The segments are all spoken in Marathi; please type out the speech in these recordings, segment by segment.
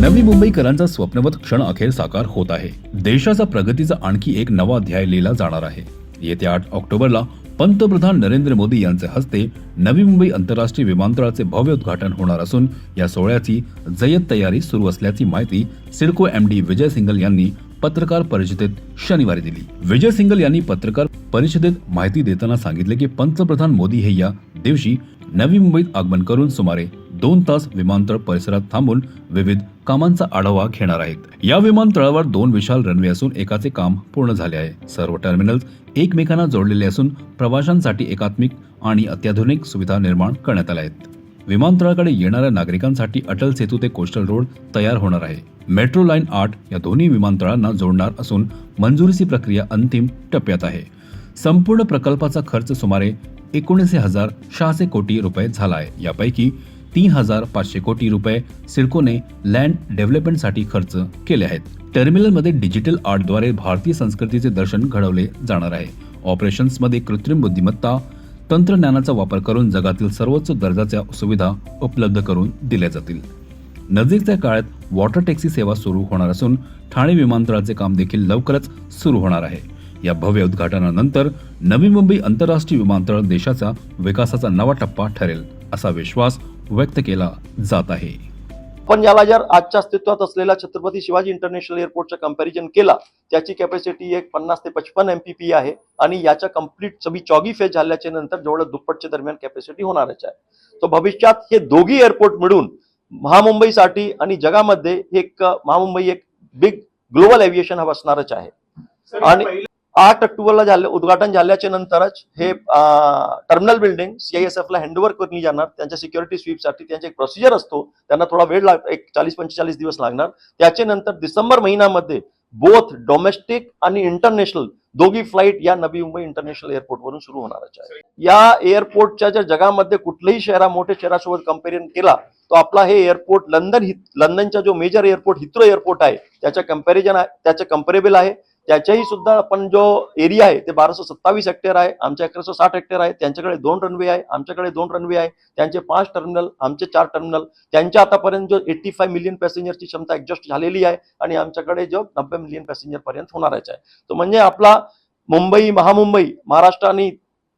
मुंबईकरांचा स्वप्नवत क्षण अखेर साकार होत आहे. देशाचा प्रगतीचा आणखी एक नवा अध्याय लिहिला जाणार आहे. येत्या आठ ऑक्टोबरला पंतप्रधान नरेंद्र मोदी यांचे हस्ते नवी मुंबई आंतरराष्ट्रीय विमानतळाचे भव्य उद्घाटन होणार असून या सोहळ्याची जय्यत तयारी सुरू असल्याची माहिती सिडको एमडी विजय सिंगल यांनी पत्रकार परिषदेत शनिवारी दिली. विजय सिंगल यांनी पत्रकार परिषदेत माहिती देताना सांगितले की पंतप्रधान मोदी हे या दिवशी नवी मुंबईत आगमन करून सुमारे दोन तास विमानतळ परिसरात थांबून विविध कामांचा आढावा घेणार आहेत. या विमानतळावर दोन विशाल रनवे असून एकाचे काम पूर्ण झाले आहे. सर्व टर्मिनल्स एकमेकांना जोडलेले असून प्रवाशांसाठी एकात्मिक आणि अत्याधुनिक सुविधा निर्माण करण्यात आल्या आहेत. विमानतळाकडे येणाऱ्या नागरिकांसाठी अटल सेतू ते कोस्टल रोड तयार होणार आहे. मेट्रो लाईन आठ या दोन्ही विमानतळांना जोडणार असून मंजुरीची प्रक्रिया अंतिम टप्प्यात आहे. संपूर्ण प्रकल्पाचा खर्च सुमारे एकोणीस हजार सहाशे कोटी रुपये झाला आहे. यापैकी तीन हजार पाचशे कोटी रुपये सिडकोने लँड डेव्हलपमेंटसाठी खर्च केले आहेत. टर्मिनलमध्ये डिजिटल आर्टद्वारे भारतीय संस्कृतीचे दर्शन घडवले जाणार आहे. ऑपरेशन्समध्ये कृत्रिम बुद्धिमत्ता तंत्रज्ञानाचा वापर करून जगातील सर्वोच्च दर्जाच्या सुविधा उपलब्ध करून दिल्या जातील. नजीकच्या काळात वॉटर टॅक्सी सेवा सुरू होणार असून ठाणे विमानतळाचे काम देखील लवकरच सुरू होणार आहे. या भव्य उद्घाटनानंतर नवी मुंबई आंतरराष्ट्रीय विमानतळ देशाचा विकासाचा नवा टप्पा ठरेल असा विश्वास व्यक्त केला जात आहे. पण याला जर आजच्या अस्तित्वात असलेल्या छत्रपती शिवाजी इंटरनॅशनल एअरपोर्टचं कंपॅरिझन केला त्याची कॅपॅसिटी एक पन्नास ते पचपन एमपीपी आहे आणि याच्या कंप्लीट सगळी चौगी फेज झाल्याच्यानंतर जवळ दुप्पटच्या दरम्यान कॅपॅसिटी होणारच आहे. तो भविष्यात हे दोघी एअरपोर्ट मिळून महामुंबईसाठी आणि जगामध्ये एक महामुंबई एक बिग ग्लोबल एव्हिएशन हब असणारच आहे. आणि आठ ऑक्टोबरला झाले उद्घाटन झाल्याच्या नंतरच हे टर्मिनल बिल्डिंग सीआयएसएफला हँडओव्हर करण्यात जाणार. त्यांच्या सिक्युरिटी स्वीपसाठी त्यांचा एक प्रोसिजर असतो. त्यांना थोडा वेळ लाग एक चाळीस पंचेचाळीस दिवस लागणार. त्याच्यानंतर डिसेंबर महिन्यामध्ये बोथ डोमेस्टिक आणि इंटरनॅशनल दोघी फ्लाईट या नवी मुंबई इंटरनॅशनल एअरपोर्टवरून सुरू होणारच आहे. या एअरपोर्टच्या ज्या जगामध्ये कुठल्याही शहरा मोठ्या शहरासोबत कम्पेरियन केला तो आपला हे एअरपोर्ट लंडन हि- लंडनचा जो मेजर एअरपोर्ट हिथ्रो एअरपोर्ट आहे त्याच्या कंपॅरिझन आहे त्याच्या कम्पेरेबल आहे. त्याच्याही सुद्धा आपण जो एरिया आहे ते बाराशे सत्तावीस हेक्टर आहे आमच्या अकराशे साठ हेक्टर आहे त्यांच्याकडे दोन रनवे आहे आमच्याकडे दोन रनवे आहे त्यांचे पाच टर्मिनल आमचे चार टर्मिनल त्यांच्या आतापर्यंत जो एट्टी फाय मिलियन पॅसेंजरची क्षमता ऍडजस्ट झालेली आहे आणि आमच्याकडे जो नब्बे मिलियन पॅसेंजर पर्यंत होणारच आहे. तो म्हणजे आपला मुंबई महामुंबई महाराष्ट्र आणि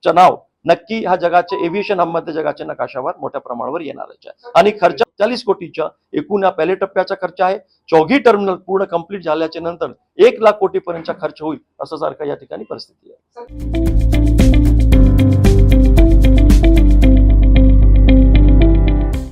चं नाव नक्की ह्या जगाचे एव्हिएशन हबमध्ये जगाच्या नकाशावर मोठ्या प्रमाणावर येणारच आहे. आणि खर्च चाळीस कोटीच्या एकूण या पहिल्या टप्प्याचा खर्च आहे. चौघी टर्मिनल पूर्ण कंप्लीट झाल्याच्यानंतर एक लाख कोटीपर्यंतचा खर्च होईल असं सारखं या ठिकाणी परिस्थिती आहे.